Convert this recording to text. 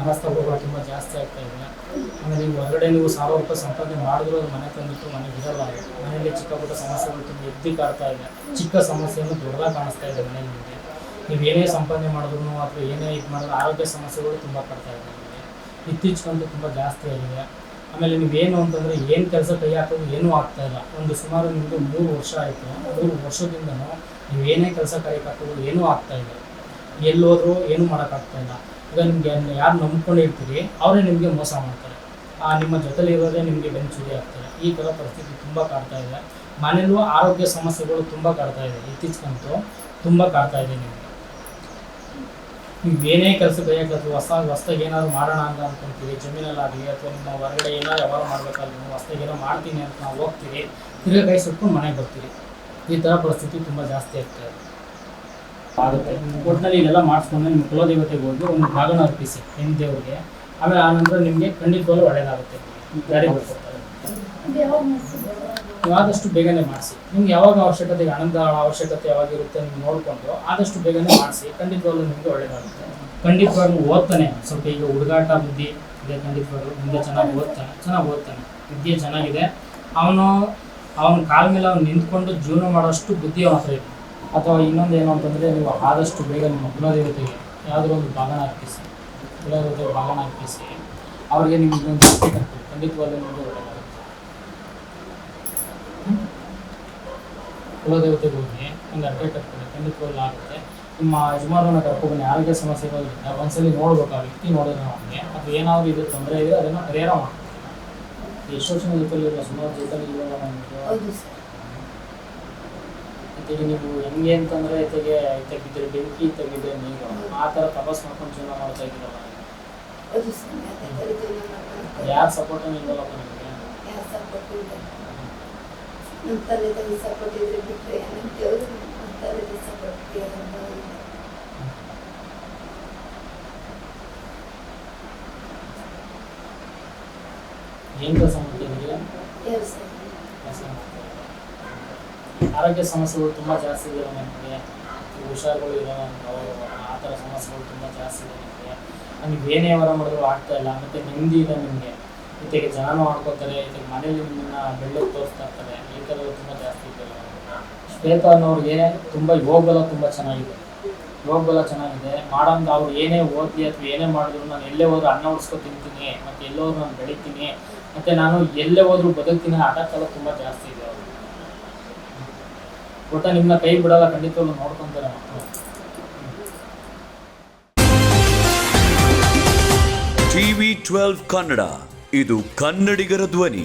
ಮನಸ್ತಾಪಗಳು ತುಂಬ ಜಾಸ್ತಿ ಆಗ್ತಾ ಇದೆ. ಆಮೇಲೆ ನೀವು ಹೊರಗಡೆ ನೀವು ಸಾವಿರ ರೂಪಾಯಿ ಸಂಪಾದನೆ ಮಾಡಿದ್ರು ಅದು ಮನೆ ತಂದಿಟ್ಟು ಮನೆಗೆ ಇರಲ್ಲ ಮನೆಯಲ್ಲಿ ಚಿಕ್ಕ ಪುಟ್ಟ ಸಮಸ್ಯೆಗಳು ತುಂಬ ಎದ್ದು ಕಾಡ್ತಾ ಇದೆ. ಚಿಕ್ಕ ಸಮಸ್ಯೆಯನ್ನು ದೊಡ್ಡದಾಗಿ ಕಾಣಿಸ್ತಾ ಇದೆ ಮನೆಯಲ್ಲಿ ನಿಮಗೆ ನೀವು ಏನೇ ಸಂಪಾದನೆ ಮಾಡಿದ್ರು ಅಥವಾ ಏನೇ ಇದು ಮಾಡಿದ್ರು ಆರೋಗ್ಯ ಸಮಸ್ಯೆಗಳು ತುಂಬ ಕಾಡ್ತಾ ಇದೆ ನಿಮಗೆ ಇತ್ತೀಚೆಗಂತೂ ತುಂಬ ಜಾಸ್ತಿ ಆಗಿದೆ. ಆಮೇಲೆ ನೀವೇನು ಅಂತಂದರೆ ಏನು ಕೆಲಸ ಕೈ ಹಾಕೋದು ಏನೂ ಆಗ್ತಾ ಇಲ್ಲ. ಒಂದು ಸುಮಾರು ನಿಮ್ಮದು ಮೂರು ವರ್ಷ ಆಯಿತು. ಮೂರು ವರ್ಷದಿಂದನೂ ನೀವು ಏನೇ ಕೆಲಸ ಕೈ ಹಾಕೋದು ಏನೂ ಆಗ್ತಾ ಇಲ್ಲ. ಎಲ್ಲೋದ್ರೂ ಏನು ಮಾಡೋಕ್ಕಾಗ್ತಾ ಇಲ್ಲ. ಈಗ ನಿಮಗೆ ಯಾರು ನಂಬ್ಕೊಂಡಿರ್ತೀರಿ ಅವರೇ ನಿಮಗೆ ಮೋಸ ಮಾಡ್ತಾರೆ. ನಿಮ್ಮ ಜೊತೆಲಿ ಇರೋದೇ ನಿಮಗೆ ಬೆಂಚುರಿ ಆಗ್ತಾರೆ. ಈ ಥರ ಪರಿಸ್ಥಿತಿ ತುಂಬ ಕಾಡ್ತಾ ಇದೆ. ಮನೇಲೂ ಆರೋಗ್ಯ ಸಮಸ್ಯೆಗಳು ತುಂಬ ಕಾಡ್ತಾ ಇದೆ. ಇತ್ತೀಚೆಗಂತೂ ತುಂಬ ಕಾಡ್ತಾ ಇದೆ ನಿಮಗೆ. ನೀವು ಏನೇ ಕೆಲಸ ಅಥವಾ ಹೊಸ, ಹೊಸ್ದಾಗಿ ಏನಾದ್ರು ಮಾಡೋಣ ಅಂತ ಅಂದ್ಕೊಂತೀವಿ ಜಮೀನಲ್ಲಾಗಲಿ ಅಥವಾ ನಿಮ್ಮ ಹೊರಗಡೆ ಏನಾದ್ರು ವ್ಯವಹಾರ ಮಾಡಬೇಕಾದ್ರೂ ಹೊಸ್ದಾಗಿ ಏನೋ ಮಾಡ್ತೀನಿ ಅಂತ ನಾವು ಹೋಗ್ತೀವಿ ತಿರ್ಗಾ ಕೈ ಸುಟ್ಕೊಂಡು ಮನೆಗೆ ಬರ್ತೀವಿ ಈ ಥರ ಪರಿಸ್ಥಿತಿ ತುಂಬ ಜಾಸ್ತಿ ಆಗ್ತಾ ಇದೆ. ಆಗುತ್ತೆ. ಒಟ್ಟಿನಲ್ಲಿ ಇದೆಲ್ಲ ಮಾಡಿಸ್ಕೊಂಡು ನಿಮ್ಮ ಕುಲದೇವತೆಗೆ ಹೋಗಿ ಒಂದು ಭಾಗನ ಅರ್ಪಿಸಿ ಹೆಣ್ಣು ದೇವರಿಗೆ. ಆಮೇಲೆ ಆನಂತರ ನಿಮಗೆ ಖಂಡಿತವಾಗ್ಲೂ ಒಳ್ಳೆಯದಾಗುತ್ತೆ ನೀವು ಆದಷ್ಟು ಬೇಗನೆ ಮಾಡಿಸಿ. ನಿಮ್ಗೆ ಯಾವಾಗ ಅವಶ್ಯಕತೆ, ಆನಂದ ಅವಶ್ಯಕತೆ ಯಾವಾಗ ಇರುತ್ತೆ ನೀವು ನೋಡಿಕೊಂಡು ಆದಷ್ಟು ಬೇಗನೆ ಮಾಡಿಸಿ, ಖಂಡಿತವಾಗ್ಲೂ ನಿಮಗೆ ಒಳ್ಳೆಯದಾಗುತ್ತೆ ಖಂಡಿತವಾಗ್ಲೂ ಓದ್ತಾನೆ. ಸ್ವಲ್ಪ ಈಗ ಹುಡುಗಾಟ ಬುದ್ಧಿ ಇದೆ, ಖಂಡಿತವಾಗ್ಲೂ. ಮುಂದೆ ಚೆನ್ನಾಗಿ ಓದ್ತಾನೆ ಚೆನ್ನಾಗಿ ಓದ್ತಾನೆ. ವಿದ್ಯೆ ಚೆನ್ನಾಗಿದೆ. ಅವನು, ಅವನ ಕಾಲ ಮೇಲೆ ಅವ್ನು ನಿಂತ್ಕೊಂಡು ಜೀವನ ಮಾಡೋಷ್ಟು ಬುದ್ಧಿ ಅವನ ಹತ್ರ ಅಥವಾ ಇನ್ನೊಂದು ಏನು ಅಂತಂದರೆ ನೀವು ಆದಷ್ಟು ಬೇಗ ನಿಮ್ಮ ಕುಲದೇವತೆಗೆ ಯಾವುದೋ ಒಂದು ಭಾಗನ ಅರ್ಪಿಸಿ ಕುಲದೇವತೆಗೆ ಭಾಗನ ಅರ್ಪಿಸಿ, ಅವರಿಗೆ ನಿಮ್ಗೆ ಇನ್ನೊಂದು ಖಂಡಿತವಾಗ್ಲೂ ನಿಮಗೆ ಒಳ್ಳೆಯದಾಗುತ್ತೆ. ಕುಲದೇವತೆಗೆ ಹೋಗಿ ಒಂದು ಅಪ್ಡೇಟ್ ಆಗ್ತದೆ ಖಂಡಿತವಾಗ್ಲೂ ಆಗುತ್ತೆ. ನಿಮ್ಮ ಯಜಮಾನರನ್ನ ಕರ್ಕೊಬನ್ನಿ ಆರೋಗ್ಯ ಸಮಸ್ಯೆ ಇರೋದ್ರಿಂದ ಒಂದ್ಸಲಿ ನೋಡ್ಬೇಕು ಆ ವ್ಯಕ್ತಿ ನೋಡಿದ್ರೆ ನಮಗೆ, ಅದು ಏನಾದರೂ ಇದು ತೊಂದರೆ ಇದೆ ಅದನ್ನು ಪರಿಹಾರ ಮಾಡ್ತೀವಿ. ಎಷ್ಟೋ ಜನ ಜೊತೆಲಿ ಸುಮಾರು ಜೊತೆಲಿ ನಮಗೆ ಇತ್ತೀಗೆ ನೀವು ಹೆಂಗೆ ಅಂತಂದ್ರೆ ಇತ್ತೀಗೆ ತೆಗೆದ್ರೆ ಬೆಂಕಿ ಇತ್ತಗಿದ್ರೆ ನೀರು. ಆ ಥರ ತಪಸ್ ಮಾಡ್ಕೊಂಡು ಜೀವನ ಮಾಡ್ತಾ ಇದ್ದೀರಲ್ಲ. ಯಾರು ಸಪೋರ್ಟ್ ಇಲ್ವಲ್ಲಪ್ಪ ನಿಮಗೆ? ಸಪೋರ್ಟ್ ನಮ್ಮ ತಂದೆ ತಂದೆ ಸಪೋರ್ಟ್ ಇದ್ರೆ ಬಿಟ್ಟರೆ ನಮ್ಮ ದೇವರು ನಮ್ಮ ತಂದೆ ಸಪೋರ್ಟ್ ಇಲ್ಲ. ಏನು ಕೆಲಸ ಮಾಡ್ತಿದ್ದೀರಿ? ಆರೋಗ್ಯ ಸಮಸ್ಯೆಗಳು ತುಂಬ ಜಾಸ್ತಿ ಇದೆ ನನಗೆ ಹುಷಾರುಗಳು ಇಲ್ಲ ಆ ಥರ ಸಮಸ್ಯೆಗಳು ತುಂಬ ಜಾಸ್ತಿ ಇದೆ ನನಗೆ ನನಗೆ ಏನೇ ವ್ಯವಹಾರ ಮಾಡಿದ್ರು ಆಗ್ತಾ ಇಲ್ಲ. ಮತ್ತು ನೆಮ್ಮದಿ ಇದೆ ನಿಮಗೆ. ಜೊತೆಗೆ ಜನನೂ ಆಡ್ಕೋತಾರೆ ಜೊತೆಗೆ ಮನೇಲಿ ನಿಮ್ಮನ್ನ ಬೆಳ್ಳಗೆ ತೋರಿಸ್ತಾ ಇರ್ತಾರೆ. ಈ ಥರ ತುಂಬ ಜಾಸ್ತಿ ಇದೆ ಶ್ವೇತಾ ಅನ್ನೋರಿಗೆ ತುಂಬ ಯೋಗ ಬಲ ತುಂಬ ಚೆನ್ನಾಗಿದೆ. ಯೋಗ ಬಲ ಚೆನ್ನಾಗಿದೆ. ಮಾಡೋಂಥ ಅವ್ರು ಏನೇ ಓದಿ ಅಥವಾ ಏನೇ ಮಾಡಿದ್ರು ನಾನು ಎಲ್ಲೇ ಹೋದ್ರು ಅನ್ನ ಉಡ್ಸ್ಕೊ ತಿಂತೀನಿ. ಮತ್ತು ಎಲ್ಲೋದ್ರು ನಾನು ಬೆಳಿತೀನಿ. ಮತ್ತು ನಾನು ಎಲ್ಲೇ ಹೋದ್ರು ಬದುಕ್ತೀನಿ ಆಟ ಕಲ ತುಂಬ ಜಾಸ್ತಿ ಇದೆ ಅವ್ರಿಗೆ ಒಟ್ಟ ನಿಮ್ಮನ್ನ ಕೈ ಬಿಡಲ್ಲ ಖಂಡಿತವಾಗ್ಲೂ ನೋಡ್ಕೊಂತಾರೆ ಟಿವಿ ಟ್ವೆಲ್ವ್ ಕನ್ನಡ ಇದು ಕನ್ನಡಿಗರ ಧ್ವನಿ.